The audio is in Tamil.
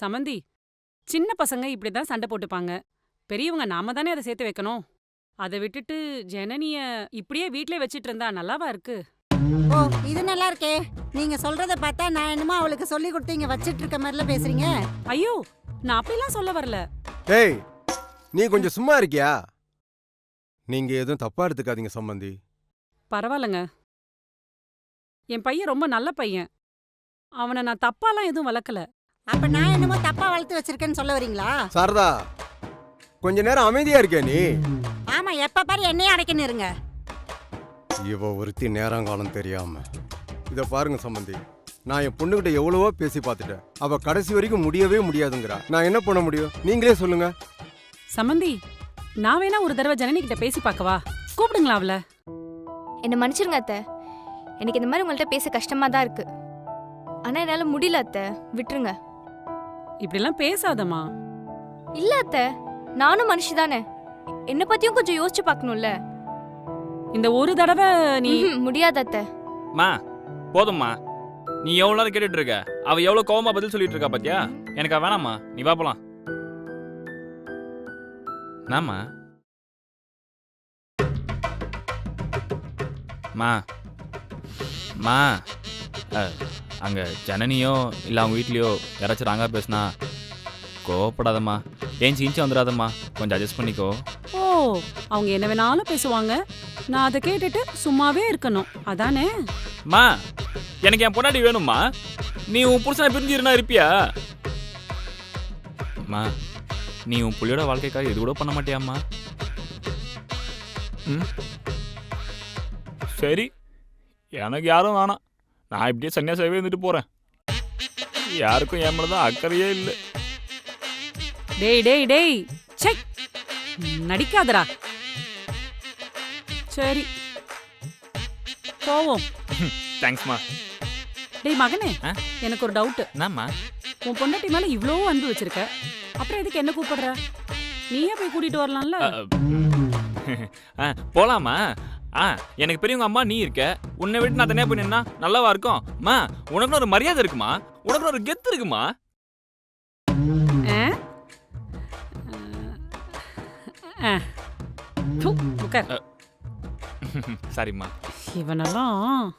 சமந்தி சின்ன பசங்க இப்படிதான் சண்டை போட்டுப்பாங்க. பெரியவங்க நாம தானே அதை சேர்த்து வைக்கணும். அதை விட்டுட்டு ஜனனிய இப்படியே வீட்லயே வச்சிட்டு இருந்தா நல்லாவா இருக்கு? ஓ இது நல்லா இருக்கே. நீங்க சொல்றத பார்த்தா நான் என்னமோ அவளுக்கு சொல்லி கொடுத்து இங்க வச்சிட்டு இருக்க மாதிரில பேசுறீங்க. ஐயோ நான் அப்படிலாம் சொல்ல வரல. டேய் நீ கொஞ்சம் சும்மா இருக்கியா? நீங்க எதுவும் தப்பா எடுத்துக்காதீங்க சம்பந்தி பரவாயில்லங்க. என் பையன் ரொம்ப நல்ல பையன். அவனை நான் தப்பாலாம் எதுவும் வளர்க்கல. அப்ப நான் என்னமோ தப்பா வளர்த்து வச்சிருக்கேன்னு சொல்ல வரீங்களா? சாரதா கொஞ்ச நேரம் அமைதியா இருக்கியா நீ? ஆமா எப்ப பாரு என்னையே அடைக்கணும் இருங்க. இவ ஒருத்தி நேரங்காலம் தெரியாம. இத பாருங்க சம்பந்தி நான் என் பொண்ணுகிட்ட எவ்வளவோ பேசி பார்த்துட்டேன். அவ கடைசி வரைக்கும் முடியவே முடியாதுங்கிறா. நான் என்ன பண்ண முடியும்? நீங்களே சொல்லுங்க. சமந்தி நான் வேணா ஒரு தடவை ஜனனி கிட்ட பேசி பார்க்கவா? கூப்பிடுங்களா அவள? என்னை மன்னிச்சிருங்க அத்தை. எனக்கு இந்த மாதிரி உங்கள்கிட்ட பேச கஷ்டமா தான் இருக்கு. ஆனா என்னால முடியல அத்தை. விட்டுருங்க. இப்படிலாம் பேசாதம்மா. இல்ல அத்தை நானும் மனுஷி தானே என்னை பத்தியும் கொஞ்சம் யோசிச்சு பார்க்கணும்ல? இந்த ஒரு தடவை நீ ம்ஹும், முடியாது அத்தை. மா போதும்மா. நீ எவ்வளோ நேரம் கேட்டுட்டு இருக்க? அவ எவ்வளோ கோவமா பதில் சொல்லிட்டு இருக்கா பாத்தியா? எனக்கு அவ வேணாம்மா. நீ வா போலாம். நாமா மா. மா. அஹ், அங்க ஜனனியோ இல்லை அவங்க வீட்லயோ யாராச்சும் ராங்கா பேசுனா கோவப்படாதம்மா. ஏஞ்சி இன்ச்சு வந்துடாதம்மா. கொஞ்சம் அட்ஜஸ்ட் பண்ணிக்கோ. ஓ அவங்க என்ன வேணாலும் பேசுவாங்க. நான் அதை கேட்டுட்டு சும்மாவே இருக்கணும். அதானே? மா எனக்கு என் பொண்டாட்டி வேணும்மா. நீ உன் புருஷனை பிரிஞ்சிருந்தா இருப்பியா? அம்மா நீ உன் புள்ளியோட வாழ்க்கைக்காக இது கூட பண்ண மாட்டியாம்மா? ம்? சரி எனக்கு யாரும் வேணாம். நான் இப்படியே சன்னியாசாவே இருந்துட்டு போறேன் யாருக்கும் என் மேல தான் அக்கறையே இல்லை டேய் டேய் டேய் சை நடிக்காதடா சரி போவோம் தேங்க்ஸ்மா டேய் மகனே ஆ? எனக்கு ஒரு டவுட் என்னம்மா உன் பொண்டாட்டி மேல இவ்ளோ அன்பு வச்சிருக்க அப்புறம் எதுக்கு என்ன கூப்பிடுற நீயே போய் கூட்டிட்டு வரலாம்ல ஆ போலாமா ஆ எனக்கு பெரியவங்க அம்மா நீ இருக்க. உன்னை விட்டு நான் தனியா போய் நின்னா நல்லாவா இருக்கும்? அம்மா உனக்குன்னு ஒரு மரியாதை இருக்குமா? உனக்குன்னு ஒரு கெத்து இருக்குமா. சரிம்மா. இவனெல்லாம்